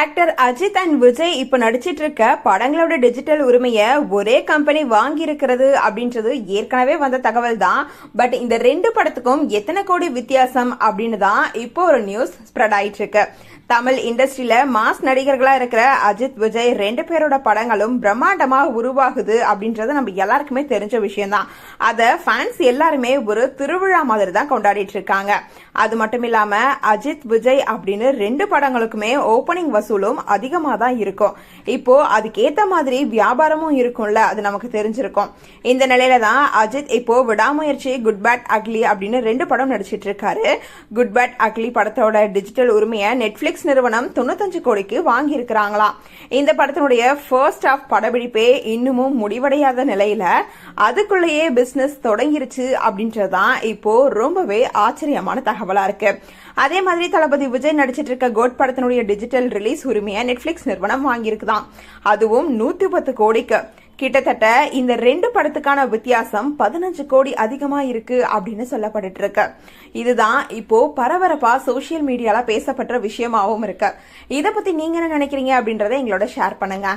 Actor Ajith and Vijay இப்ப நடிச்சிட்டு இருக்க படங்களோட டிஜிட்டல் உரிமையை ஒரே கம்பெனி வாங்கி இருக்கிறது அப்படின்றது ஏற்கனவே வந்த தகவல் தான். பட் இந்த ரெண்டு படத்துக்கும் எத்தனை கோடி வித்தியாசம் அப்படின்னு தான் இப்போ ஒரு நியூஸ் ஸ்ப்ரெட் ஆயிட்டு இருக்கு தமிழ் இண்டஸ்ட்ரியில மாஸ் நடிகர்களா இருக்கிற அஜித் விஜய் ரெண்டு பேரோட படங்களும் பிரம்மாண்டமா உருவாகுது அப்படின்றது நம்ம எல்லாருக்குமே தெரிஞ்ச விஷயம் தான். அத ஃபேன்ஸ் எல்லாருமே ஒரு திருவிழா மாதிரி தான் கொண்டாடிட்டு இருக்காங்க அது மட்டும் இல்லாம அஜித் விஜய் அப்படின்னு ரெண்டு படங்களுக்குமே ஓப்பனிங் மகசூலும் அதிகமாக தான் இருக்கும். இப்போ அதுக்கேற்ற மாதிரி வியாபாரமும் இருக்கும்ல அது நமக்கு தெரிஞ்சிருக்கும். இந்த நிலையில தான் அஜித் இப்போ விடாமுயற்சி குட் பேட் அக்லி அப்படின்னு ரெண்டு படம் நடிச்சிட்டு இருக்காரு. குட் பேட் அக்லி படத்தோட டிஜிட்டல் உரிமையை நெட்ஃபிளிக்ஸ் நிறுவனம் தொண்ணூத்தஞ்சு கோடிக்கு வாங்கி இருக்கிறாங்களாம் இந்த படத்தினுடைய ஃபர்ஸ்ட் ஆஃப் படப்பிடிப்பே இன்னமும் முடிவடையாத நிலையில அதுக்குள்ளேயே பிசினஸ் தொடங்கிருச்சு அப்படின்றதான் இப்போ ரொம்பவே ஆச்சரியமான தகவலா இருக்கு. அதே மாதிரி தளபதி விஜய் நடிச்சிட்டு இருக்க கோட் படத்தினுடைய டிஜிட்டல் ரிலீஸ் உரிமையை நெட்ஃபிளிக்ஸ் நிறுவனம் வாங்கியிருக்குதான் அதுவும் நூத்தி பத்து கோடிக்கு. கிட்டத்தட்ட இந்த ரெண்டு படத்துக்கான வித்தியாசம் பதினஞ்சு கோடி அதிகமா இருக்கு அப்படின்னு சொல்லப்பட்டு இருக்கு இதுதான் இப்போ பரபரப்பா சோசியல் மீடியால பேசப்பட்ட விஷயமாவும் இருக்கு. இத பத்தி நீங்க என்ன நினைக்கிறீங்க அப்படின்றத எங்களோட ஷேர் பண்ணுங்க.